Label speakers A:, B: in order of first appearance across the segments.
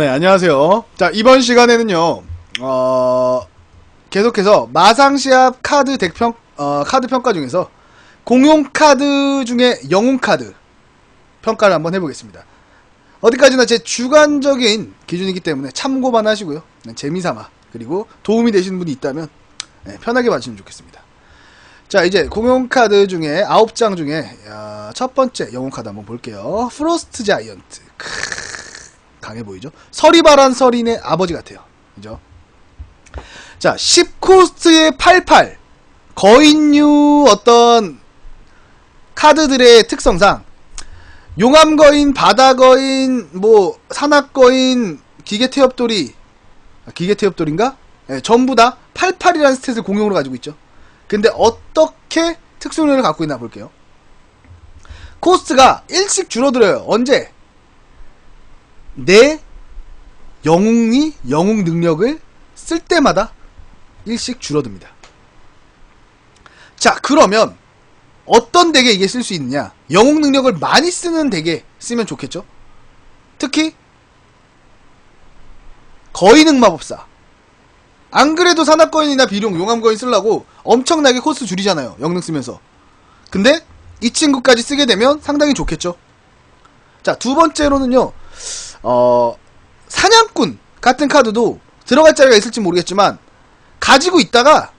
A: 네, 안녕하세요. 자, 이번 시간에는요, 어, 계속해서 마상시합 카드 덱평, 어, 카드 평가 중에서 공용 카드 중에 영웅 카드 평가를 한번 해보겠습니다. 어디까지나 제 주관적인 기준이기 때문에 참고만 하시고요. 네, 재미삼아. 그리고 도움이 되시는 분이 있다면 네, 편하게 봐주시면 좋겠습니다. 자, 이제 공용 카드 중에 9장 중에 야, 첫 번째 영웅 카드 한번 볼게요. 프로스트 자이언트. 크으. 강해 보이죠? 서리바란 서린의 아버지 같아요. 그죠? 자, 10코스트의 88. 거인류 어떤 카드들의 특성상 용암거인, 바다거인, 뭐 산악거인, 기계태엽돌이 아, 기계태엽돌인가? 네, 전부 다 88이라는 스탯을 공용으로 가지고 있죠. 근데 어떻게 특수능력을 갖고 있나 볼게요. 코스트가 1씩 줄어들어요. 언제? 내 영웅이 영웅 능력을 쓸 때마다 일씩 줄어듭니다. 자, 그러면 어떤 덱에 이게 쓸 수 있느냐? 영웅 능력을 많이 쓰는 덱에 쓰면 좋겠죠? 특히 거인응 마법사. 안 그래도 산악거인이나 비룡, 용암거인 쓰려고 엄청나게 코스 줄이잖아요. 영능 쓰면서. 근데 이 친구까지 쓰게 되면 상당히 좋겠죠? 자, 두 번째로는요. 어, 사냥꾼 같은 카드도 들어갈 자리가 있을지 모르겠지만 가지고 있다가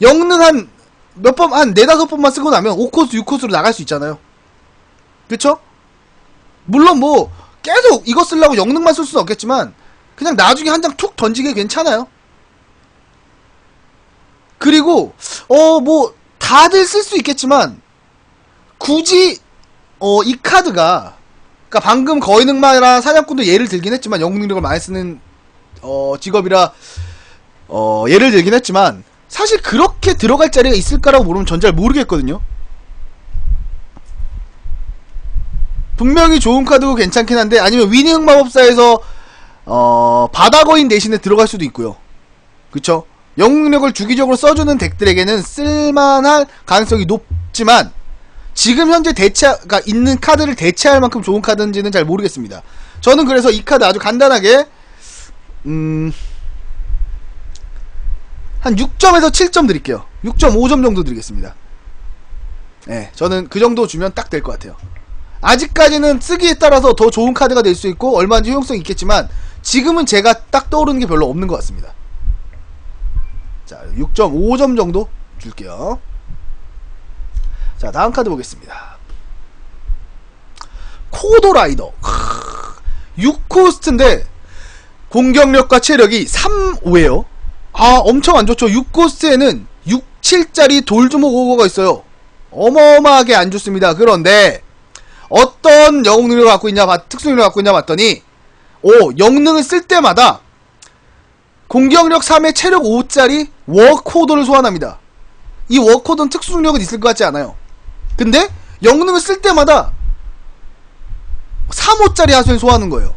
A: 영능 한 몇 번, 한 네다섯 번만 쓰고 나면 5코스, 6코스로 나갈 수 있잖아요. 그쵸? 물론 뭐, 계속 이거 쓰려고 영능만 쓸 수는 없겠지만, 그냥 나중에 한 장 툭 던지게 괜찮아요. 그리고, 어, 뭐, 다들 쓸 수 있겠지만, 굳이, 어, 이 카드가, 그니까 방금 거인응마랑 사냥꾼도 예를 들긴 했지만, 영웅 능력을 많이 쓰는, 어, 직업이라, 어, 예를 들긴 했지만, 사실 그렇게 들어갈 자리가 있을까라고 물으면 전 잘 모르겠거든요. 분명히 좋은 카드고 괜찮긴 한데 아니면 위닝 마법사에서 어 바다거인 대신에 들어갈 수도 있고요. 그쵸? 영웅력을 주기적으로 써주는 덱들에게는 쓸만할 가능성이 높지만 지금 현재 대체가 있는 카드를 대체할 만큼 좋은 카드인지는 잘 모르겠습니다. 저는 그래서 이 카드 아주 간단하게 음. 한 6점에서 7점 드릴게요. 6.5점 정도 드리겠습니다. 네, 저는 그 정도 주면 딱 될 것 같아요. 아직까지는 쓰기에 따라서 더 좋은 카드가 될 수 있고 얼마든지 효용성이 있겠지만 지금은 제가 딱 떠오르는 게 별로 없는 것 같습니다. 자, 6.5점 정도 줄게요. 자, 다음 카드 보겠습니다. 코도라이더. 6코스트인데 공격력과 체력이 3, 5에요. 아 엄청 안 좋죠 6코스트에는 6, 7짜리 돌주먹 오거가 있어요 어마어마하게 안 좋습니다 그런데 어떤 영웅 능력을 갖고 있냐 특수 능력을 갖고 있냐 봤더니 오 영능을 쓸 때마다 공격력 3에 체력 5짜리 워코드를 소환합니다 이 워코드는 특수 능력은 있을 것 같지 않아요 근데 영능을 쓸 때마다 3호짜리 하수인 소환하는 거예요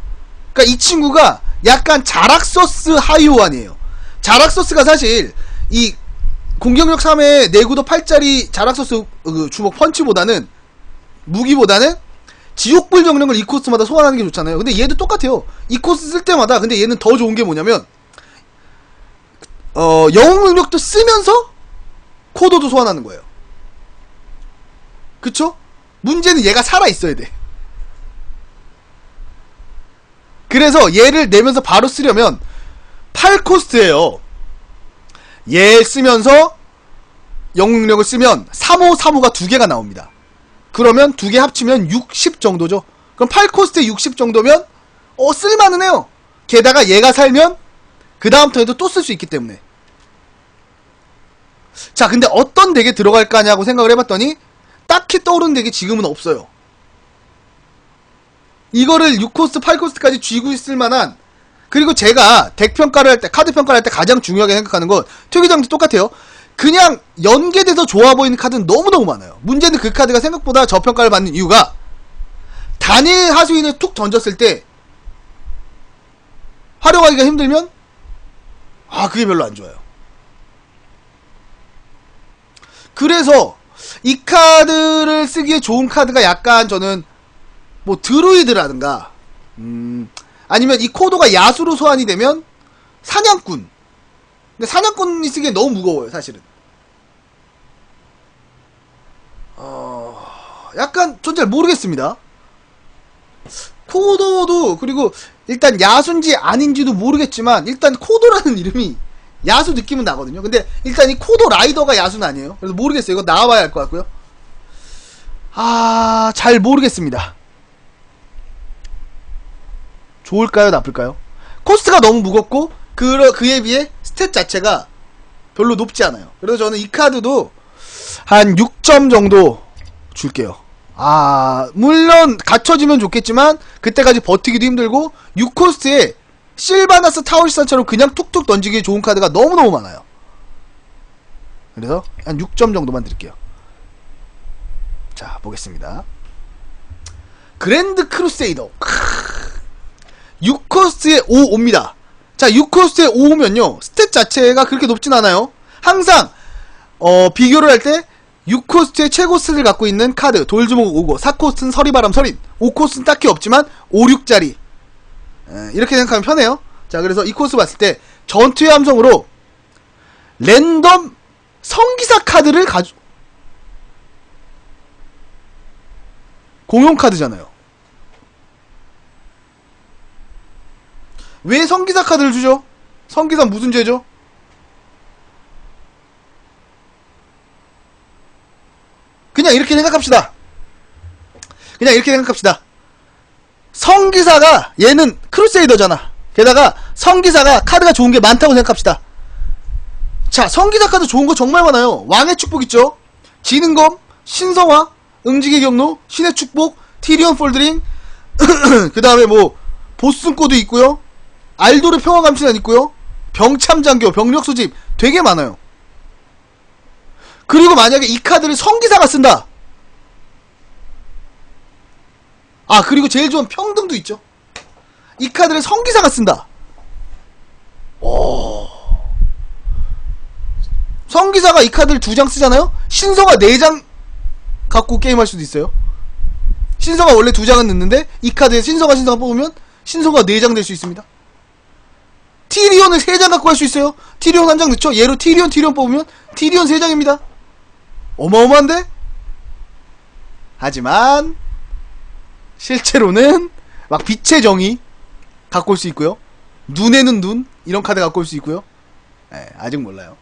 A: 그러니까 이 친구가 약간 자락서스 하이오안이에요 자락소스가 사실 이 공격력 3에 내구도 8짜리 자락소스 그 주먹 펀치보다는 무기보다는 지옥불 정령을 이 코스마다 소환하는 게 좋잖아요. 근데 얘도 똑같아요. 이 코스 쓸 때마다 근데 얘는 더 좋은 게 뭐냐면 어 영웅 능력도 쓰면서 코도도 소환하는 거예요. 그쵸? 문제는 얘가 살아 있어야 돼. 그래서 얘를 내면서 바로 쓰려면 8코스트예요. 얘 쓰면서 영웅력을 쓰면 3호 3호가 두 개가 나옵니다. 그러면 두 개 합치면 60 정도죠. 그럼 8코스트에 60 정도면 어 쓸만은 해요. 게다가 얘가 살면 그 다음 턴에도 또 쓸 수 있기 때문에. 자, 근데 어떤 덱에 들어갈까냐고 생각을 해봤더니 딱히 떠오르는 덱이 지금은 없어요. 이거를 6코스트, 8코스트까지 쥐고 있을 만한 그리고 제가 덱 평가를 할 때, 카드 평가를 할 때 가장 중요하게 생각하는 건 특이장도 똑같아요. 그냥 연계돼서 좋아 보이는 카드는 너무너무 많아요. 문제는 그 카드가 생각보다 저평가를 받는 이유가 단일 하수인을 툭 던졌을 때 활용하기가 힘들면 아 그게 별로 안 좋아요. 그래서 이 카드를 쓰기에 좋은 카드가 약간 저는 뭐 드루이드라든가 음 아니면 이 코도가 야수로 소환이 되면 사냥꾼. 근데 사냥꾼이 쓰기엔 너무 무거워요, 사실은. 어, 약간 전 잘 모르겠습니다. 코도도 그리고 일단 야수인지 아닌지도 모르겠지만 일단 코도라는 이름이 야수 느낌은 나거든요. 근데 일단 이 코도 라이더가 야수는 아니에요. 그래서 모르겠어요. 이거 나와봐야 할 것 같고요. 아, 잘 모르겠습니다. 좋을까요, 나쁠까요? 코스트가 너무 무겁고 그 그에 비해 스탯 자체가 별로 높지 않아요. 그래서 저는 이 카드도 한 6점 정도 줄게요. 아, 물론 갖춰지면 좋겠지만 그때까지 버티기도 힘들고 6코스트에 실바나스 타오시산처럼 그냥 툭툭 던지기 좋은 카드가 너무너무 많아요. 그래서 한 6점 정도만 드릴게요. 자, 보겠습니다. 그랜드 크루세이더. 6코스트에 5 옵니다. 자, 6코스트에 5 오면요. 스탯 자체가 그렇게 높진 않아요. 항상 어, 비교를 할 때 6코스트의 최고 스를 갖고 있는 카드 돌주목 5고 4코스트는 서리바람 서린 5코스트는 딱히 없지만 5, 6짜리 이렇게 생각하면 편해요 자 그래서 이 코스 봤을 때 전투의 함성으로 랜덤 성기사 카드를 가져 공용 카드잖아요 왜 성기사 카드를 주죠? 성기사 무슨 죄죠? 그냥 이렇게 생각합시다. 그냥 이렇게 생각합시다. 성기사가 얘는 크루세이더잖아. 게다가 성기사가 카드가 좋은 게 많다고 생각합시다. 자, 성기사 카드 좋은 거 정말 많아요. 왕의 축복 있죠? 지능검, 신성화, 응지기 경로, 신의 축복, 티리온 폴드링, 그 다음에 뭐, 보스코도 있고요. 알도르 평화 감시단 있고요. 병참장교, 병력 수집 되게 많아요. 그리고 만약에 이 카드를 성기사가 쓴다. 아, 그리고 제일 좋은 평등도 있죠. 이 카드를 성기사가 쓴다. 오. 성기사가 이 카드를 두 장 쓰잖아요? 신성아 네장 갖고 게임할 수도 있어요. 신성아 원래 두 장은 넣는데 이 카드에 신성아 신성아 뽑으면 신성아 네장 될 수 있습니다. 티리온을 세 장 갖고 할 수 있어요. 티리온 한 장 넣죠? 얘로 티리온 티리온 뽑으면 티리온 세 장입니다. 어마어마한데? 하지만 실제로는 막 빛의 정의 갖고 올 수 있고요. 눈에는 눈 이런 카드 갖고 올 수 있고요. 예, 아직 몰라요.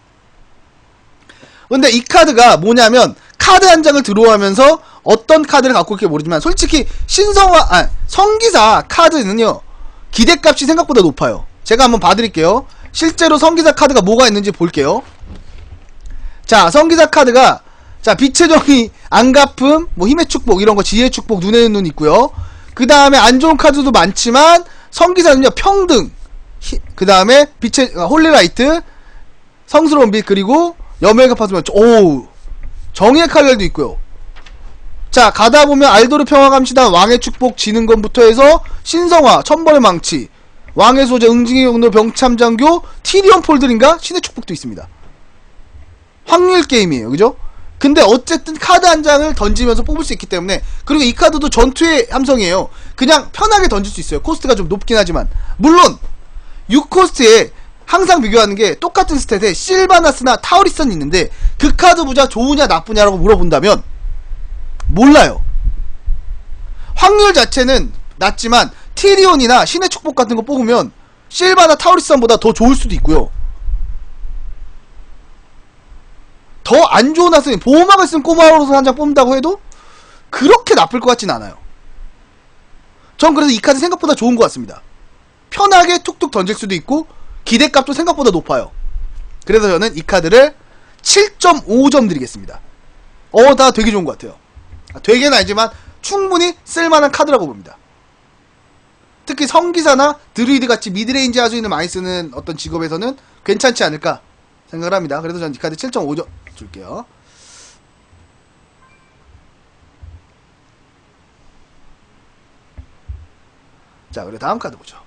A: 근데 이 카드가 뭐냐면 카드 한 장을 들어오면서 어떤 카드를 갖고 올지 모르지만 솔직히 신성화 아 성기사 카드는요 기대값이 생각보다 높아요. 제가 한번 봐드릴게요. 실제로 성기사 카드가 뭐가 있는지 볼게요. 자 성기사 카드가 자 빛의 정의 안가품 뭐 힘의 축복 이런 거 지혜의 축복 눈에는 눈 있고요. 그 다음에 안 좋은 카드도 많지만 성기사는요 평등 그 다음에 빛의 아, 홀리라이트 성스러운 빛 그리고 여명의 파수면 오 정의의 칼날도 있고요. 자 가다 보면 알도르 평화감시단 왕의 축복 지능검부터 해서 신성화 천벌의 망치 왕의 소재 응징의 용로 병참장교 티리온 폴들인가 신의 축복도 있습니다. 확률 게임이에요, 그죠? 근데 어쨌든 카드 한 장을 던지면서 뽑을 수 있기 때문에 그리고 이 카드도 전투의 함성이에요. 그냥 편하게 던질 수 있어요. 코스트가 좀 높긴 하지만 물론 6코스트에 항상 비교하는 게 똑같은 스탯에 실바나스나 타우리선이 있는데 그 카드 부자 좋으냐 나쁘냐라고 물어본다면 몰라요. 확률 자체는 낮지만 티리온이나 신의 축복 같은 거 뽑으면 실바나 타우리선보다 더 좋을 수도 있고요. 더 안 좋은 학생이 보호막을 쓴 꼬마로서 한 장 뽑는다고 해도 그렇게 나쁠 것 같진 않아요. 전 그래서 이 카드 생각보다 좋은 것 같습니다. 편하게 툭툭 던질 수도 있고 기대값도 생각보다 높아요. 그래서 저는 이 카드를 7.5점 드리겠습니다. 어, 다 되게 좋은 것 같아요. 아, 되게는 아니지만 충분히 쓸만한 카드라고 봅니다. 특히 성기사나 드루이드 같이 미드레인지 하수인을 많이 쓰는 어떤 직업에서는 괜찮지 않을까 생각을 합니다. 그래서 전 디카드 7.5점 줄게요. 자, 그리고 다음 카드 보죠.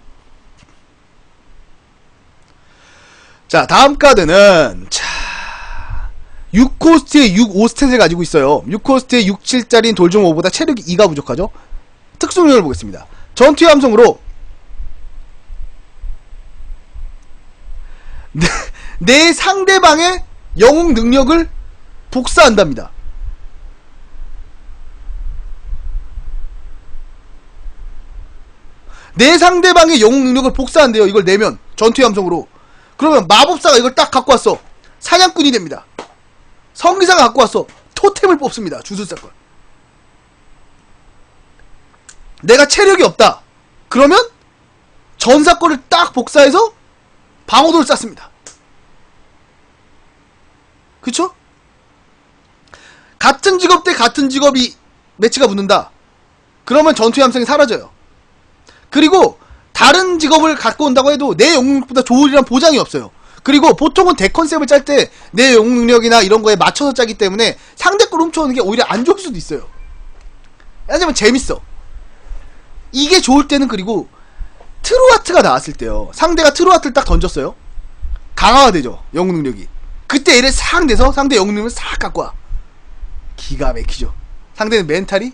A: 자, 다음 카드는 자 6코스트에 6, 5스탯을 가지고 있어요. 6코스트에 6,7짜리 돌좀 5보다 체력이 2가 부족하죠? 특수능력을 보겠습니다. 전투의 함성으로 네. 내, 내 상대방의 영웅 능력을 복사한답니다. 내 상대방의 영웅 능력을 복사한대요. 이걸 내면 전투 함성으로. 그러면 마법사가 이걸 딱 갖고 왔어. 사냥꾼이 됩니다. 성기사가 갖고 왔어. 토템을 뽑습니다. 주술사 걸. 내가 체력이 없다. 그러면 전사 거를 딱 복사해서 방어도를 쌓습니다. 그쵸? 같은 직업 대 같은 직업이 매치가 붙는다. 그러면 전투의 함성이 사라져요. 그리고 다른 직업을 갖고 온다고 해도 내 영웅력보다 좋으리란 보장이 없어요. 그리고 보통은 대 컨셉을 짤 때 내 영웅 능력이나 이런 거에 맞춰서 짜기 때문에 상대 걸 훔쳐오는 게 오히려 안 좋을 수도 있어요. 왜냐면 재밌어. 이게 좋을 때는 그리고 트루아트가 나왔을 때요. 상대가 트루아트를 딱 던졌어요. 강화가 되죠. 영웅 능력이. 그때 얘를 싹 내서 상대 영웅 능력을 싹 갖고 와. 기가 막히죠. 상대는 멘탈이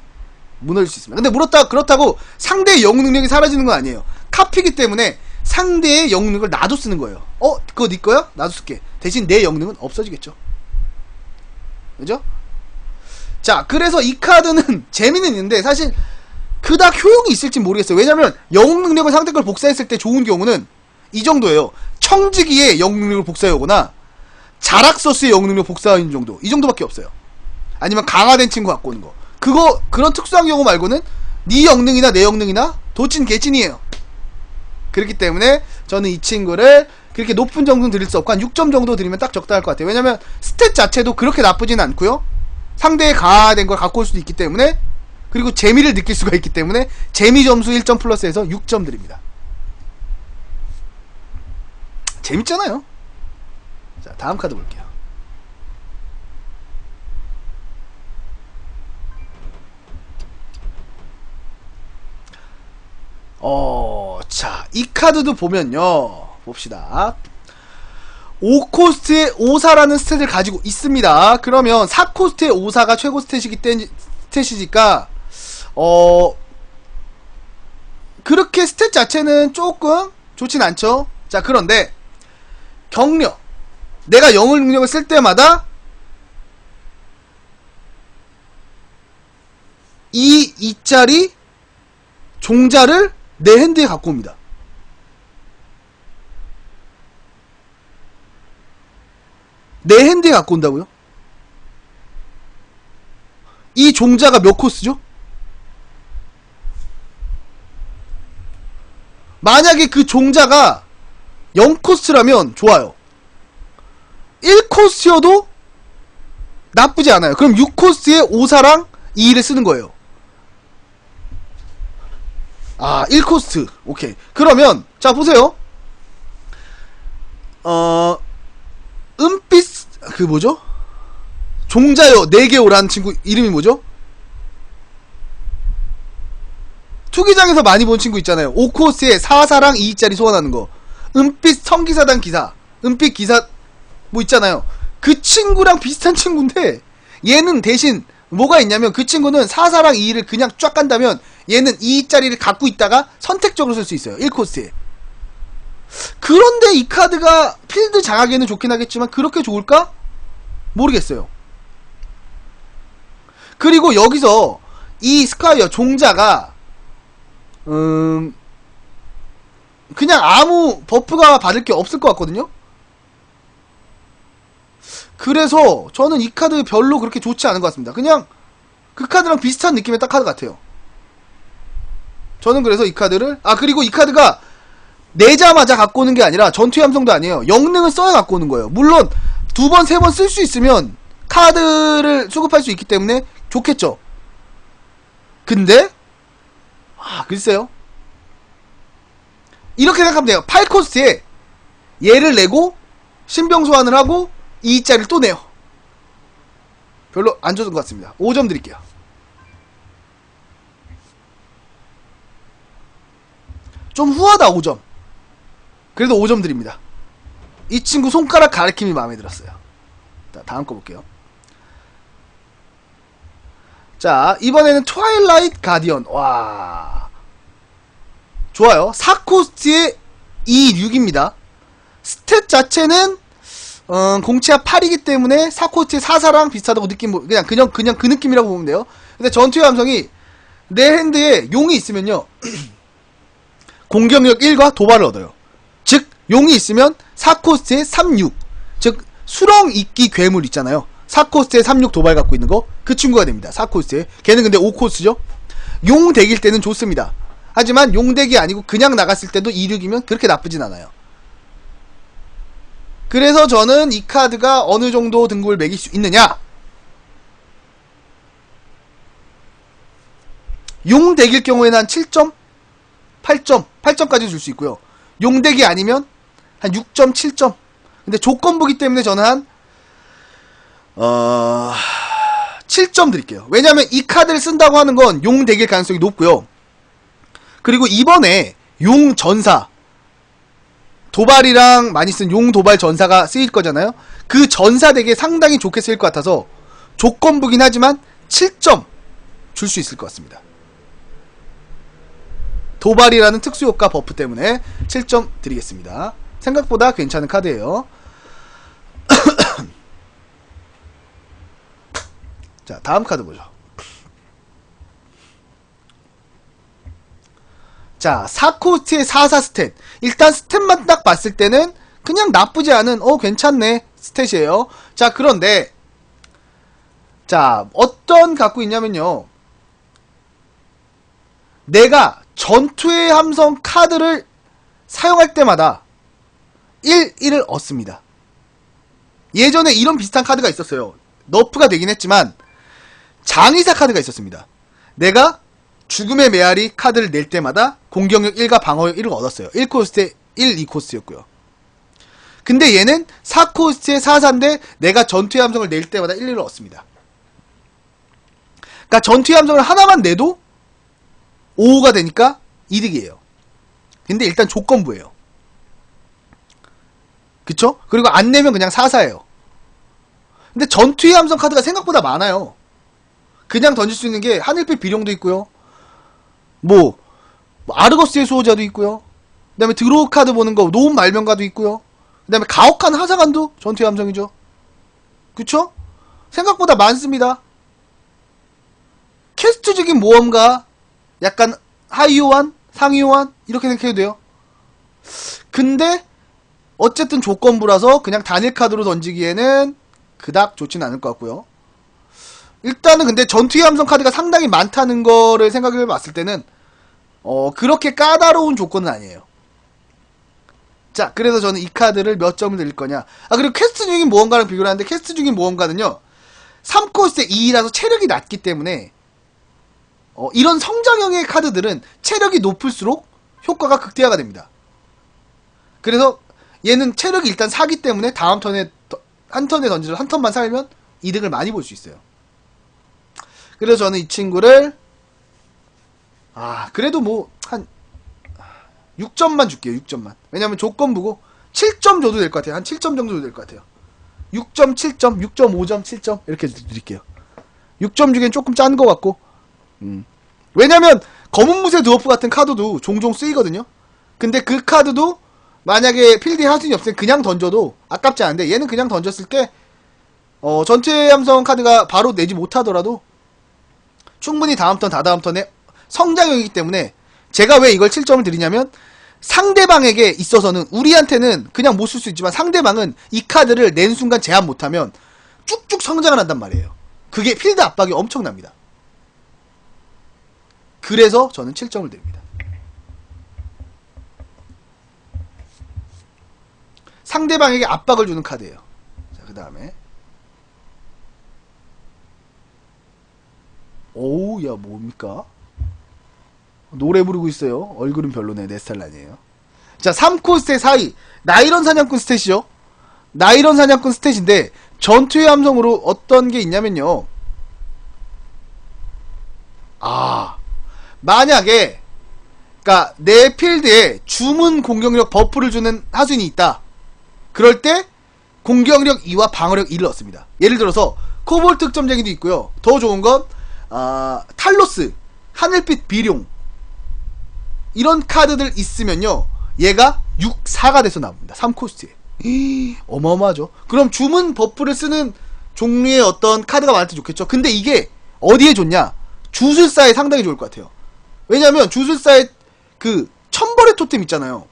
A: 무너질 수 있습니다. 근데 물었다 그렇다고 상대의 영웅 능력이 사라지는 건 아니에요. 카피기 때문에 상대의 영웅 능력을 나도 쓰는 거예요. 어, 그거 네 거야? 나도 쓸게. 대신 내 영웅은 없어지겠죠. 그죠? 자, 그래서 이 카드는 재미는 있는데 사실 그닥 효용이 있을지 모르겠어요. 왜냐면 영웅 능력을 상대 걸 복사했을 때 좋은 경우는 이 정도예요. 청지기의 영웅 능력을 복사해 오거나 자락서스의 영웅 능력 복사하는 정도. 이 정도밖에 없어요. 아니면 강화된 친구 갖고 오는 거. 그거 그런 특수한 경우 말고는 네 영능이나 내 영능이나 도찐 개찐이에요. 그렇기 때문에 저는 이 친구를 그렇게 높은 정도는 드릴 수 없고 한 6점 정도 드리면 딱 적당할 것 같아요. 왜냐면 스탯 자체도 그렇게 나쁘진 않고요. 상대의 강화된 걸 갖고 올 수도 있기 때문에 그리고 재미를 느낄 수가 있기 때문에 재미 점수 1점 플러스해서 6점 드립니다. 재밌잖아요. 자, 다음 카드 볼게요. 어, 자, 이 카드도 보면요. 봅시다. 5코스트의 5사라는 스탯을 가지고 있습니다. 그러면 4코스트의 5사가 최고 스탯이기 때, 스탯이니까, 어, 그렇게 스탯 자체는 조금 좋진 않죠. 자, 그런데, 경력. 내가 영을 능력을 쓸 때마다, 이, 이짜리 종자를 내 핸드에 갖고 옵니다. 내 핸드에 갖고 온다고요? 이 종자가 몇 코스죠? 만약에 그 종자가 0코스라면 좋아요. 1코스여도 나쁘지 않아요. 그럼 6코스에 5사랑 2를 쓰는 거예요. 아, 1코스트. 오케이. 그러면, 자, 보세요. 어, 은빛, 그 뭐죠? 종자요, 4개 오라는 친구 이름이 뭐죠? 투기장에서 많이 본 친구 있잖아요. 5코스에 4사랑 2짜리 소환하는 거. 은빛 성기사단 기사. 은빛 기사, 뭐 있잖아요. 그 친구랑 비슷한 친구인데, 얘는 대신 뭐가 있냐면 그 친구는 4사랑 2를 그냥 쫙 간다면 얘는 2짜리를 갖고 있다가 선택적으로 쓸 수 있어요. 1코스에. 그런데 이 카드가 필드 장악에는 좋긴 하겠지만 그렇게 좋을까? 모르겠어요. 그리고 여기서 이 스카이어 종자가 음 그냥 아무 버프가 받을 게 없을 것 같거든요. 그래서 저는 이 카드 별로 그렇게 좋지 않은 것 같습니다. 그냥 그 카드랑 비슷한 느낌의 딱 카드 같아요. 저는 그래서 이 카드를 아 그리고 이 카드가 내자마자 갖고 오는 게 아니라 전투의 함성도 아니에요. 영능을 써야 갖고 오는 거예요. 물론 두 번, 세 번 쓸 수 있으면 카드를 수급할 수 있기 때문에 좋겠죠. 근데 아 글쎄요. 이렇게 생각하면 돼요. 8코스트에 얘를 내고 신병 소환을 하고 2짜리를 또 내요. 별로 안 좋은 것 같습니다. 5점 드릴게요. 좀 후하다 5점. 그래도 5점 드립니다. 이 친구 손가락 가리킴이 마음에 들었어요. 자, 다음 거 볼게요. 자, 이번에는 트와일라이트 가디언. 와. 좋아요. 4코스트에 2, 6입니다. 스탯 자체는 어, 공치압 8이기 때문에 사코스의 사사랑 비슷하다고 느낌 그냥 그냥 그냥 그 느낌이라고 보면 돼요. 근데 전투의 함성이 내 핸드에 용이 있으면요. 공격력 1과 도발을 얻어요. 즉 용이 있으면 사코스의 36. 즉 수렁 이끼 괴물 있잖아요. 사코스의 36 도발 갖고 있는 거 그 친구가 됩니다. 사코스의 걔는 근데 5코스죠. 용 덱일 때는 좋습니다. 하지만 용 덱이 아니고 그냥 나갔을 때도 26이면 그렇게 나쁘진 않아요. 그래서 저는 이 카드가 어느 정도 등급을 매길 수 있느냐? 용 덱일 경우에는 한 7점? 8점? 8점까지 줄 수 있고요. 용 덱이 아니면 한 6점, 7점. 근데 조건부기 때문에 저는 한, 어, 7점 드릴게요. 왜냐면 이 카드를 쓴다고 하는 건 용 덱일 가능성이 높고요. 그리고 이번에 용 전사, 도발이랑 많이 쓴 용 도발 전사가 쓰일 거잖아요. 그 전사 덱에 상당히 좋게 쓰일 것 같아서 조건부긴 하지만 7점 줄 수 있을 것 같습니다. 도발이라는 특수 효과 버프 때문에 7점 드리겠습니다. 생각보다 괜찮은 카드예요. 자, 다음 카드 보죠. 자, 사코스트의 44 스탯. 일단 스탯만 딱 봤을 때는 그냥 나쁘지 않은, 어, 괜찮네. 스탯이에요. 자, 그런데, 자, 어떤 갖고 있냐면요. 내가 전투의 함성 카드를 사용할 때마다 1, 1을 얻습니다. 예전에 이런 비슷한 카드가 있었어요. 너프가 되긴 했지만, 장의사 카드가 있었습니다. 내가 죽음의 메아리 카드를 낼 때마다 공격력 1과 방어력 1을 얻었어요. 1코스트에 1, 2코스트였고요. 근데 얘는 4코스트의 4사인데 내가 전투의 함성을 낼 때마다 1, 1을 얻습니다. 그러니까 전투의 함성을 하나만 내도 5가 되니까 이득이에요. 근데 일단 조건부예요. 그쵸? 그리고 안 내면 그냥 4사예요. 근데 전투의 함성 카드가 생각보다 많아요. 그냥 던질 수 있는 게 하늘빛 비룡도 있고요. 뭐, 뭐 아르거스의 수호자도 있고요. 그 다음에 드로우 카드 보는 거 노은 말명가도 있고요. 그 다음에 가혹한 하사관도 전투의 함성이죠. 그쵸? 생각보다 많습니다. 캐스트적인 모험가 약간 하이요한, 상이요한 이렇게 생각해도 돼요. 근데 어쨌든 조건부라서 그냥 단일 카드로 던지기에는 그닥 좋진 않을 것 같고요. 일단은 근데 전투의 함성 카드가 상당히 많다는 거를 생각해 봤을 때는 어 그렇게 까다로운 조건은 아니에요. 자, 그래서 저는 이 카드를 몇 점을 드릴 거냐. 아, 그리고 퀘스트 중인 모험가랑 비교를 하는데 퀘스트 중인 모험가는요. 3코스의 2라서 체력이 낮기 때문에 어, 이런 성장형의 카드들은 체력이 높을수록 효과가 극대화가 됩니다. 그래서 얘는 체력이 일단 사기 때문에 다음 턴에 더- 한 턴에 던지를 한 턴만 살면 이득을 많이 볼 수 있어요. 그래서 저는 이 친구를 아 그래도 뭐 한 6점만 줄게요 6점만. 왜냐면 조건부고 7점 줘도 될 것 같아요. 한 7점 정도 될 것 같아요. 6점 7점 6.5점 7점 이렇게 드릴게요. 6점 주기엔 조금 짠 것 같고. 음. 왜냐면 검은 무쇠 드워프 같은 카드도 종종 쓰이거든요. 근데 그 카드도 만약에 필드에 하수인이 없으면 그냥 던져도 아깝지 않은데 얘는 그냥 던졌을 때 어, 전체 함성 카드가 바로 내지 못하더라도 충분히 다음 턴, 다다음 턴에 성장형이기 때문에 제가 왜 이걸 7점을 드리냐면 상대방에게 있어서는 우리한테는 그냥 못 쓸 수 있지만 상대방은 이 카드를 낸 순간 제한 못하면 쭉쭉 성장을 한단 말이에요. 그게 필드 압박이 엄청납니다. 그래서 저는 7점을 드립니다. 상대방에게 압박을 주는 카드예요. 자, 그 다음에 오우 야 뭡니까? 노래 부르고 있어요. 얼굴은 별로네. 내 스타일 아니에요. 자, 3코스의 4위. 나이런 사냥꾼 스탯이죠. 나이런 사냥꾼 스탯인데 전투의 함성으로 어떤 게 있냐면요. 아. 만약에 그니까 내 필드에 주문 공격력 버프를 주는 하수인이 있다. 그럴 때 공격력 2와 방어력 1을 얻습니다. 예를 들어서 코볼트 특점쟁이도 있고요. 더 좋은 건 아, 탈로스, 하늘빛 비룡 이런 카드들 있으면요. 얘가 6, 4가 돼서 나옵니다. 3코스트에. 어마어마하죠. 그럼 주문 버프를 쓰는 종류의 어떤 카드가 많을 때 좋겠죠. 근데 이게 어디에 좋냐? 주술사에 상당히 좋을 것 같아요. 왜냐면 주술사의 그 천벌의 토템 있잖아요.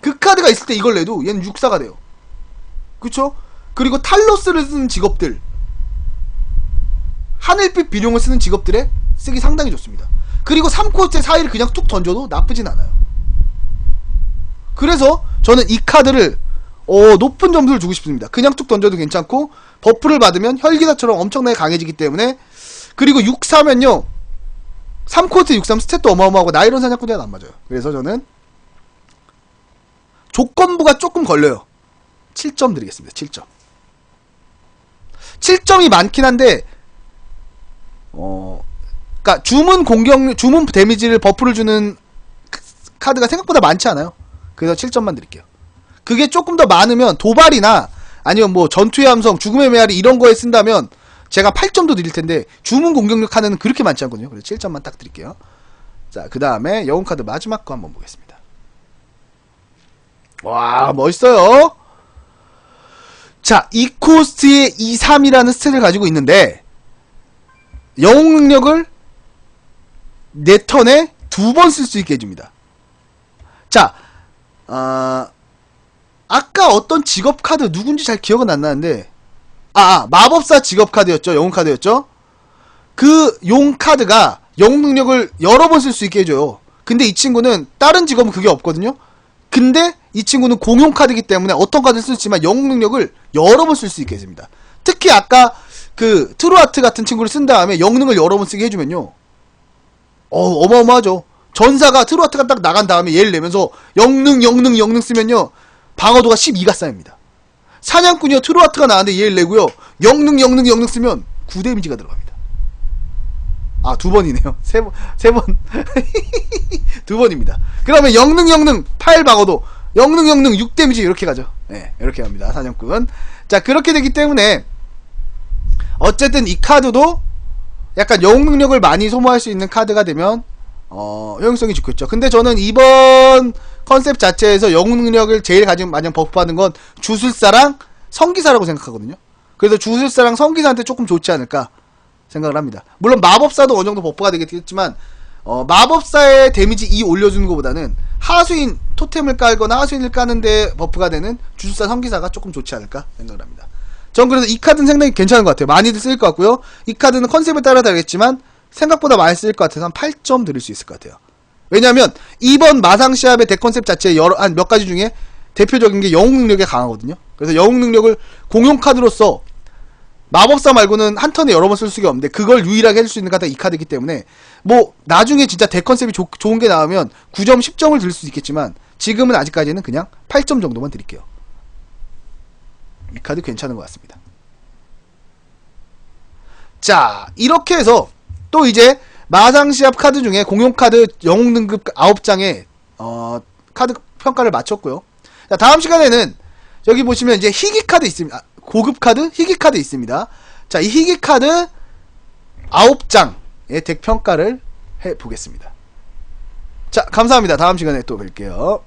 A: 그 카드가 있을 때 이걸 내도 얘는 6사가 돼요. 그쵸? 그리고 탈로스를 쓰는 직업들 하늘빛 비룡을 쓰는 직업들에 쓰기 상당히 좋습니다. 그리고 3코스트의 사이를 그냥 툭 던져도 나쁘진 않아요. 그래서 저는 이 카드를 어, 높은 점수를 주고 싶습니다. 그냥 툭 던져도 괜찮고 버프를 받으면 혈기사처럼 엄청나게 강해지기 때문에 그리고 6사면요 3코트 63 스탯도 어마어마하고 나이론 사냥꾼이랑 안 맞아요. 그래서 저는 조건부가 조금 걸려요. 7점 드리겠습니다. 7점. 7점이 많긴 한데 어 그러니까 주문 공격 주문 데미지를 버프를 주는 카드가 생각보다 많지 않아요. 그래서 7점만 드릴게요. 그게 조금 더 많으면 도발이나 아니면 뭐 전투의 함성, 죽음의 메아리 이런 거에 쓴다면 제가 8점도 드릴 텐데 주문 공격력 카드는 그렇게 많지 않거든요. 그래서 7점만 딱 드릴게요. 자, 그 다음에 영웅 카드 마지막 거 한번 보겠습니다. 와, 멋있어요. 자, 이 코스트의 2, 3이라는 스탯을 가지고 있는데 영웅 능력을 내 턴에 두 번 쓸 수 있게 해줍니다. 자, 아, 아까 어떤 직업 카드 누군지 잘 기억은 안 나는데, 아, 아, 마법사 직업 카드였죠. 영웅 카드였죠. 그 용 카드가 영웅 능력을 여러 번 쓸 수 있게 해줘요. 근데 이 친구는 다른 직업은 그게 없거든요. 근데 이 친구는 공용 카드이기 때문에 어떤 카드를 쓸지만 영웅 능력을 여러 번 쓸 수 있게 해줍니다. 특히 아까 그 트루아트 같은 친구를 쓴 다음에 영능을 여러 번 쓰게 해주면요. 어, 어마어마하죠. 전사가 트루아트가 딱 나간 다음에 얘를 내면서 영능, 영능, 영능 쓰면요. 방어도가 12가 쌓입니다. 사냥꾼이요. 트루아트가 나왔는데 얘를 내고요. 영능, 영능, 영능 쓰면 9데미지가 들어갑니다. 아, 두 번이네요. 세 번, 세 번. 두 번입니다. 그러면 영능, 영능, 8 방어도, 영능, 영능, 6데미지 이렇게 가죠. 네, 이렇게 갑니다. 사냥꾼. 자, 그렇게 되기 때문에, 어쨌든 이 카드도 약간 영웅 능력을 많이 소모할 수 있는 카드가 되면 어, 효용성이 좋겠죠. 근데 저는 이번 컨셉 자체에서 영웅 능력을 제일 가지고 마냥 버프받는 건 주술사랑 성기사라고 생각하거든요. 그래서 주술사랑 성기사한테 조금 좋지 않을까 생각을 합니다. 물론 마법사도 어느 정도 버프가 되겠지만 어, 마법사의 데미지 2 올려주는 것보다는 하수인 토템을 깔거나 하수인을 까는데 버프가 되는 주술사 성기사가 조금 좋지 않을까 생각을 합니다. 전 그래서 이 카드는 상당히 괜찮은 것 같아요. 많이들 쓰일 것 같고요. 이 카드는 컨셉에 따라 다르겠지만 생각보다 많이 쓰일 것 같아서 한 8점 드릴 수 있을 것 같아요. 왜냐면 이번 마상 시합의 덱컨셉 자체 여러 한 몇 가지 중에 대표적인 게 영웅 능력에 강하거든요. 그래서 영웅 능력을 공용 카드로서 마법사 말고는 한 턴에 여러 번 쓸 수가 없는데 그걸 유일하게 해줄 수 있는 카드가 이 카드이기 때문에 뭐 나중에 진짜 덱컨셉이 좋- 좋은 게 나오면 9점 10점을 드릴 수 있겠지만 지금은 아직까지는 그냥 8점 정도만 드릴게요. 이 카드 괜찮은 것 같습니다. 자, 이렇게 해서 또 이제 마상시합 카드 중에 공용 카드 영웅 등급 9장의 어, 카드 평가를 마쳤고요. 자, 다음 시간에는 여기 보시면 이제 희귀 카드 있습니다. 아, 고급 카드, 희귀 카드 있습니다. 자, 이 희귀 카드 9장의 덱 평가를 해 보겠습니다. 자, 감사합니다. 다음 시간에 또 뵐게요.